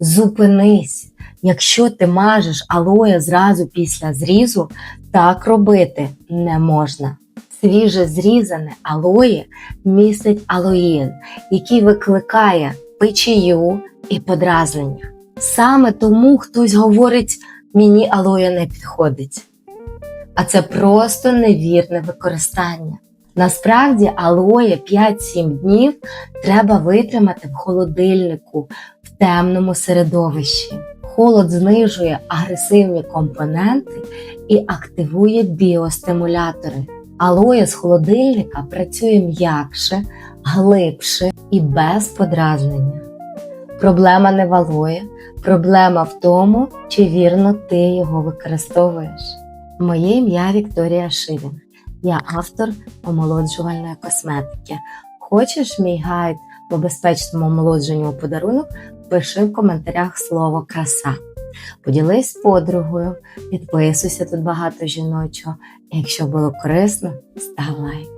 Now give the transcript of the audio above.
Зупинись. Якщо ти мажеш алоє зразу після зрізу, так робити не можна. Свіже зрізане алоє містить алоїн, який викликає печію і подразнення. Саме тому хтось говорить, мені алоє не підходить. А це просто невірне використання. Насправді алоє 5-7 днів треба витримати в холодильнику в темному середовищі. Холод знижує агресивні компоненти і активує біостимулятори. Алоє з холодильника працює м'якше, глибше і без подразнення. Проблема не в алої, проблема в тому, чи вірно ти його використовуєш. Моє ім'я Вікторія Шилін. Я автор омолоджувальної косметики. Хочеш мій гайд по безпечному омолодженню у подарунок? Пиши в коментарях слово краса. Поділись з подругою, підписуйся тут багато жіночого. Якщо було корисно, став лайк.